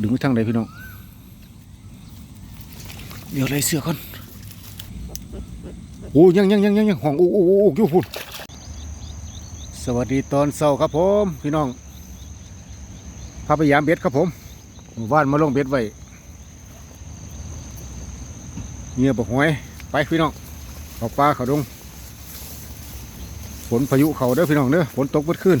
ดึงไปทางใดพี่น้อง เดี๋ยวไล่เสือก่อน โอ้ยังยังยังยังยังห้องโอ้โอ้โอ้โอ้อยู่พุ่นสวัสดีตอนเช้าครับผม พี่น้องพาไปยามเบ็ดครับผมหมู่านมาลงเบ็ดไว้เงียบบอกหวยไปพี่น้องเขาปลาเขาดงฝนพายุเขาเด้อพี่น้องเด้อฝนตกเบิดขึ้น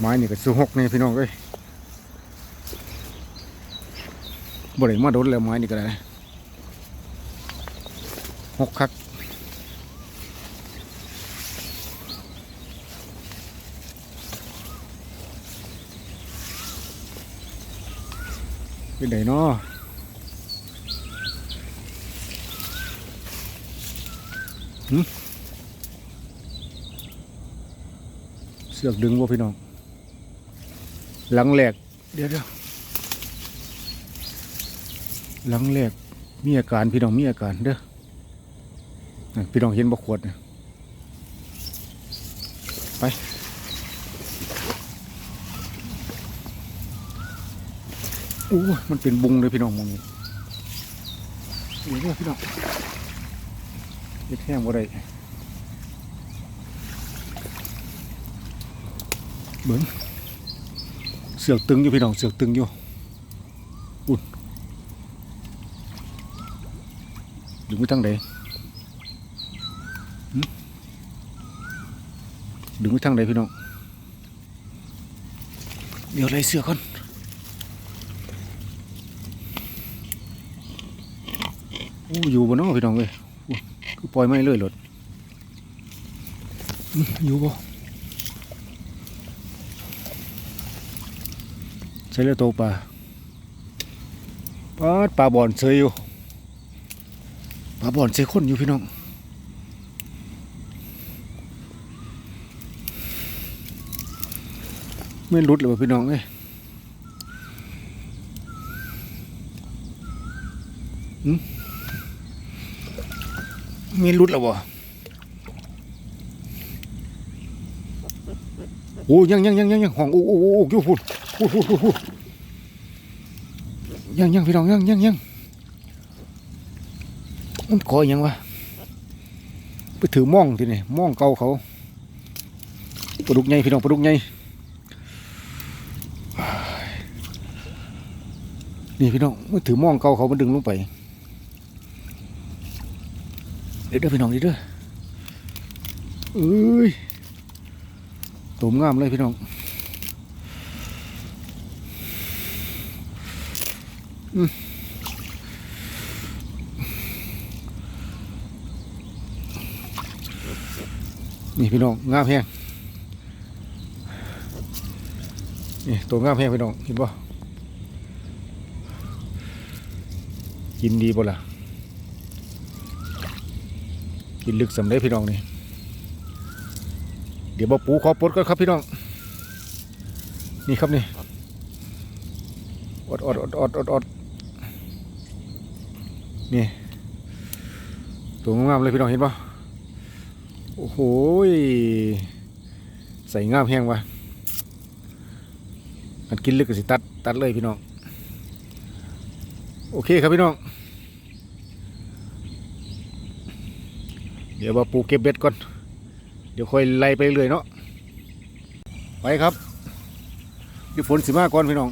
ไม้นี่ก็สู้หกนี่พี่น้องเอ้ยบ่ได้มาโดนแล้วไม้นี่ก็ได้หกคักเป็นไดเนาะเสือกดึงบ่พี่น้อง หลังแหลกเดี๋ยวเดี๋ยวหลังแหลกมีอาการพี่น้องมีอาการเด้อนั่นพี่น้องเห็นบ่ขวดนะไปโอ้ยมันเป็นบุงเลยพี่น้องมองนี่เดี๋ยวเดี๋ยวพี่น้องเล็กแห้งบ่ได้เบิ้งเสือกตึงอยู่พี่น้องเสือกตึงอยู่อุ่นดึงไปทางไหนดึงไปทางไหนพี่น้องเดี๋ยวไล่เสือก่อนโอ้อยู่บนน้อพี่น้องเลยอู้คือปล่อยไม่เลยหลดอื้ออยู่บ่ ช้เรือโตปลาปลาปลาบ่อนเซยอยู่ปลาบ่อนเซยคนอยู่พี่น้องไม่รุดเลยพี่น้องเอ้ยมีรุดแล้วบ่โอ้ยังยังยังยังยังห้องโอ้โอ้โอ้ยู่พุ่น ยังยังพี่น้องยังยังยังมันก่อหยังวะไปถือม่องทีนี่ม่องเก่าเขาปลาดุกใหญ่พี่น้องปลาดุกใหญ่นี่พี่น้องมันถือม่องเก่าเขามันดึงลงไปเดี๋ยวเด้อพี่น้องเดี๋ยวเด้อเอ้ยตัวงามเลยพี่น้อง นี่พี่น้องงามแพงนี่ตัวงามแพงพี่น้องเห็นป่กินดีบ่ล่ะกินลึกสำเร็จพี่น้องนี่เดี๋ยวบ่ปูขอปลดก่อนครับพี่น้อง นี่ครับนี่อดอดอดอดอดอด นี่ตัวงามเลยพี่น้องเห็นป่โอ้โหใส่งามแห้งวะมันกินลึกก็สิตัดตัดเลยพี่น้อง โอเคครับพี่น้อง เดี๋ยวมาปูเก็บเบ็ดก่อน เดี๋ยวค่อยไล่ไปเรื่อยเนาะไปครับเดี๋ยวฝนสิมาก่อนพี่น้อง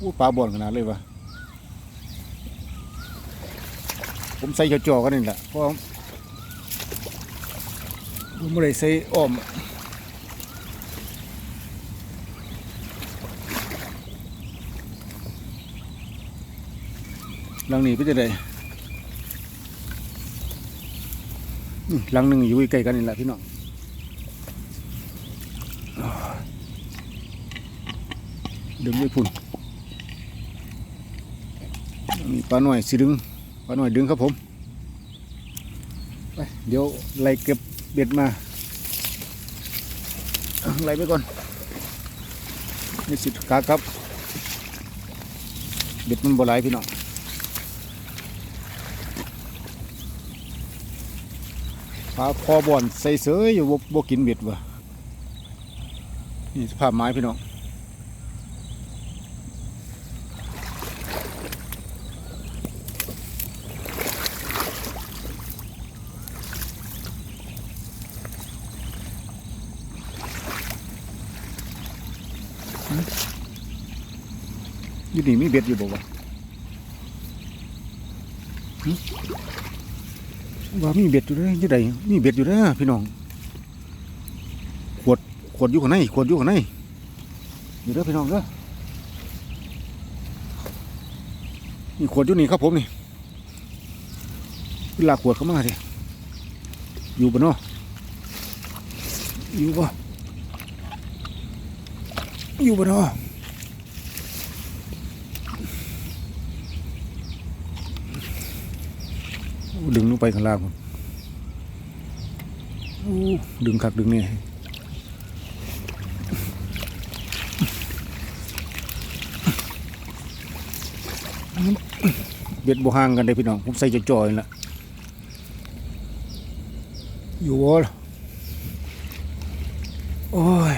อู้ปลาบ่อนขนาดเลยวะ ผมใส่จ่อๆกันนี่แหละเพราะผมไม่ได้ใส่อ้อมหลังนี้เป็นจะไดอืมหลังหนึ่งอยู่ใกล้กันนี่แหละพี่น้องดึงไม่พุ่นมีปลาหน่อยสิดึง ปลาหน่อยดึงครับผม ไป เดี๋ยวไล่เก็บเบ็ดมาไหลไปก่อนนี่สิกาครับ เบ็ดมันบ่ไหลายพี่น้องปลาคอบ่อนใส่เสยออยู่บ่กินเบ็ดวะนี่สภาพไม้พี่น้อง ยู่นี่มีเบ็ดอยู่บ่วะว่ามีเบ็ดอยู่เด้ยี่ใดมีเบ็ดอยู่เด้พี่น้อง ขวดขวดอยู่ข้างในขวดอยู่ข้างในอยู่เด้อพี่น้องเด้อนี่ขวดอยู่นี่ครับผมนี่เวลาขวดเข้ามาดิอยู่บ่เนาะอยู่บ่ อยู่บ่เนาะโอ้ดึงลงไปข้างล่างพุ่นโอ้ดึงคักดึงเนี่ยเบ็ดบ่ห่างกันได้พี่น้อง ผมใส่จ่อยๆนั่นละอยู่วอลโอ้ย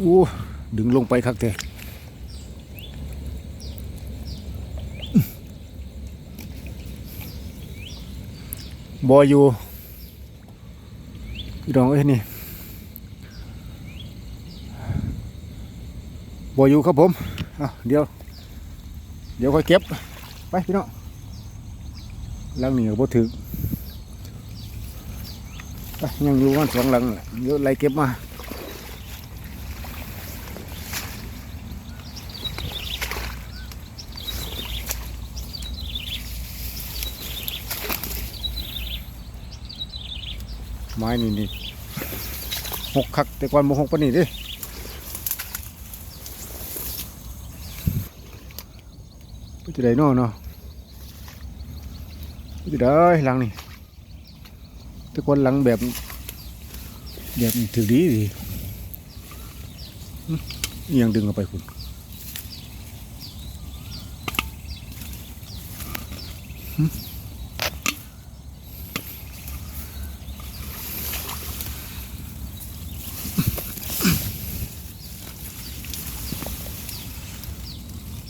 โอ้ดึงลงไปคักแต่บออยู่พี่น้องเอ้ยนี่บอยู่ครับผมเดี๋ยว เดี๋ยวค่อยเก็บ ไปพี่น้องลังนี่ก็บ่ถึงไปยังอยู่วันสองหลังเดี๋ยวไล่เก็บมา ไม้นี่นี่หกคักแต่ก่อนบ่หกปนนี้เดิไปจะได้นอเนาะไปจะได้หลังนี่แต่คนหลังแบบ แบบถือดีดียังดึงเอาไปคุณอื้อ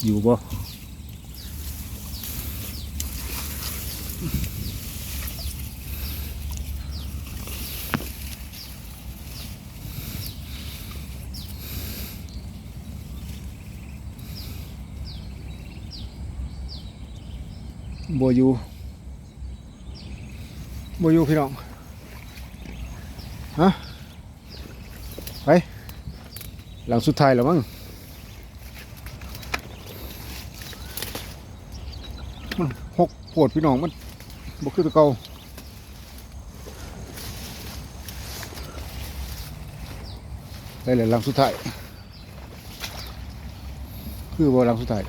อยู่บ่บอยู่บอยู่พี่น้อง ฮะ ไป หลังสุดท้ายแล้วมั้ง มันหกปวดพี่น้องมันบกคือตะเกาได้เลยลังสุดท้ายคือบ่ลังสุดท้าย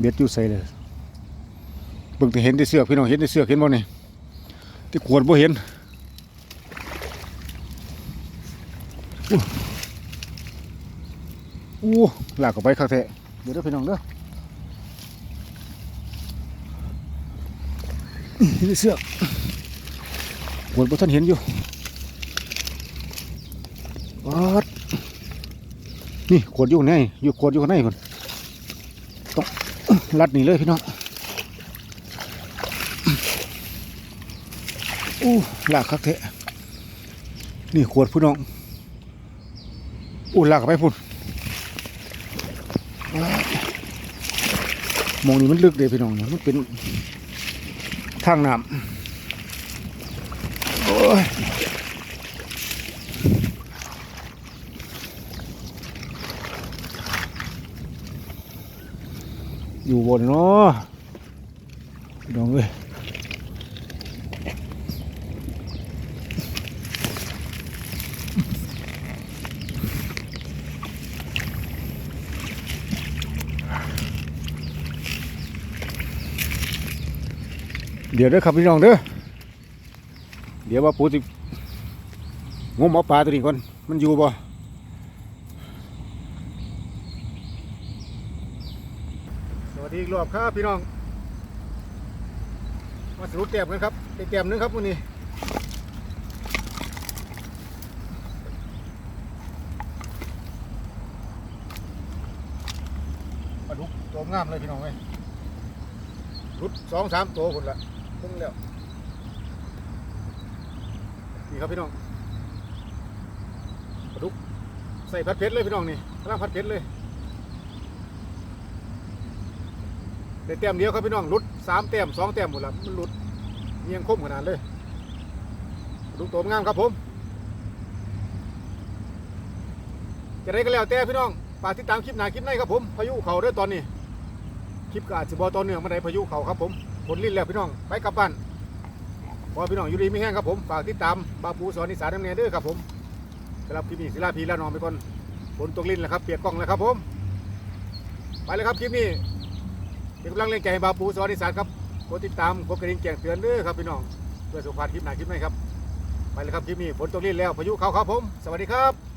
เบ็ดอยู่ใส่เลยเบิ่งแต่เห็นแต่เสือกพี่น้องเห็นแต่เสือกเห็นบ่นี่ที่ขวดบ่เห็น อู้อู้ลากออกไปคักแท้เดี๋ยวเด้อพี่น้องเด้อเห็นแต่เสือกวดบ่ทันเห็นอยู่วัดนี่ขวดอยู่ข้างในอยู่ขวดอยู่ข้างในพุ่นลัดหนีเลยพี่น้องอู้หลากคักเทะนี่ขวดพี่น้อง อู้ลากไปพุ่นมองนี่มันลึกเลยพี่น้องเนี่ยมันเป็นทางน้ำโอ้ยอยู่บนเนาะพี่น้องเอ้ย เดี๋ยวเด้อครับพี่น้องเด้อ เดี๋ยวว่าปูสิงมเอาปลาตัวนี้ก่อน มันอยู่บ่สวัสดีรอบครับพี่น้อง มาสรุปเต็มกันครับได้เต็มหนึงครับวันนี้ปลาดุกตัวงามเลยพี่น้องเว้ยรุดสองสามตัวคนละ พิ่งแล้วนี่ครับพี่น้องปลาดุกใส่ผัดเผ็ดเลยพี่น้องนี่กำลังผัดเผ็ดเลยได้เต็มเดียวครับพี่น้องรุดสามเต็มสองเต็มหมดละมันรุดเงียงคมขนาดเลยปลาดุกตัวงามครับผม จะได้ก็แล้วแต่พี่น้องฝากติดตามคลิปหนาคลิปในครับผม พายุเขาด้วยตอนนี้ คลิปก็อาจจะบอตอนเนื่องมาได้พายุเขาครับผม ฝนลิ้นแล้วพี่น้องไปกลับบ้านพอพี่น้องอยู่ดีไม่แห้งครับผมฝากติดตามบาปูสอนนิสานน้ำเนียเด้อครับผมสำหรับคลิปนี้ศิลาพีละนองไปก่อนฝนตกลิ้นแล้วครับเปียกกล้องแล้วครับผม ไปเลยครับคลิปนี้เป็นกำลังเล่นใจให้บาปูสอนนิสานครับกดติดตามกดกระดิ่งแจ้งเตือนเด้อครับพี่น้องเพื่อสุขภาพคลิปหน้าคลิปในครับไปเลยครับคลิปนี้ฝนตกลิ้นแล้วพายุเขาครับผม สวัสดีครับ